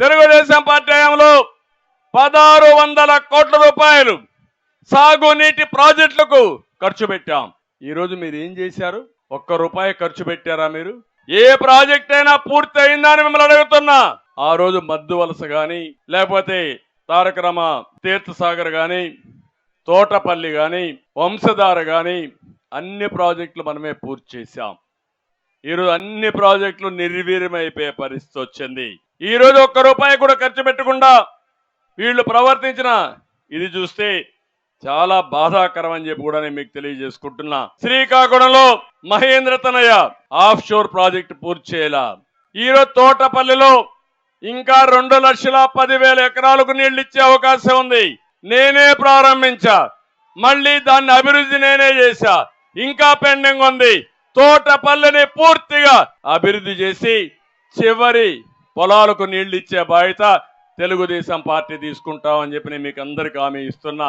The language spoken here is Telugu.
తెలుగుదేశం పార్టీ హయాంలో పదహారు వందల కోట్ల రూపాయలు సాగునీటి ప్రాజెక్టులకు ఖర్చు పెట్టాం. ఈరోజు మీరు ఏం చేశారు? ఒక్క రూపాయి ఖర్చు పెట్టారా మీరు? ఏ ప్రాజెక్ట్ అయినా పూర్తి అయిందా అని మిమ్మల్ని అడుగుతున్నా. ఆ రోజు మద్దు వలస కానీ లేకపోతే తారకరమ తీర్థసాగర్ కానీ తోటపల్లి కానీ వంశధార కానీ అన్ని ప్రాజెక్టులు మనమే పూర్తి చేశాం. ఈరోజు అన్ని ప్రాజెక్టులు నిర్వీర్యమైపోయే పరిస్థితి వచ్చింది. ఈ రోజు ఒక్క రూపాయి కూడా ఖర్చు పెట్టకుండా వీళ్ళు ప్రవర్తించిన ఇది చూస్తే చాలా బాధాకరం అని చెప్పి కూడా నేను మీకు తెలియజేసుకుంటున్నా. శ్రీకాకుళంలో మహేంద్ర తనయ ఆఫ్ షోర్ ప్రాజెక్ట్ పూర్తి చేయాల? ఈరోజు తోటపల్లిలో ఇంకా రెండు లక్షల పదివేల ఎకరాలకు నీళ్ళు ఇచ్చే అవకాశం ఉంది. నేనే ప్రారంభించా. మళ్ళీ దాన్ని అభివృద్ధి నేనే చేశా. ఇంకా పెండింగ్ ఉంది. తోటపల్లిని పూర్తిగా అభివృద్ధి చేసి చివరి పొలాలకు నీళ్ళు ఇచ్చే బాధ్యత తెలుగుదేశం పార్టీ తీసుకుంటామని చెప్పి నేను మీకు అందరికీ హామీ ఇస్తున్నా.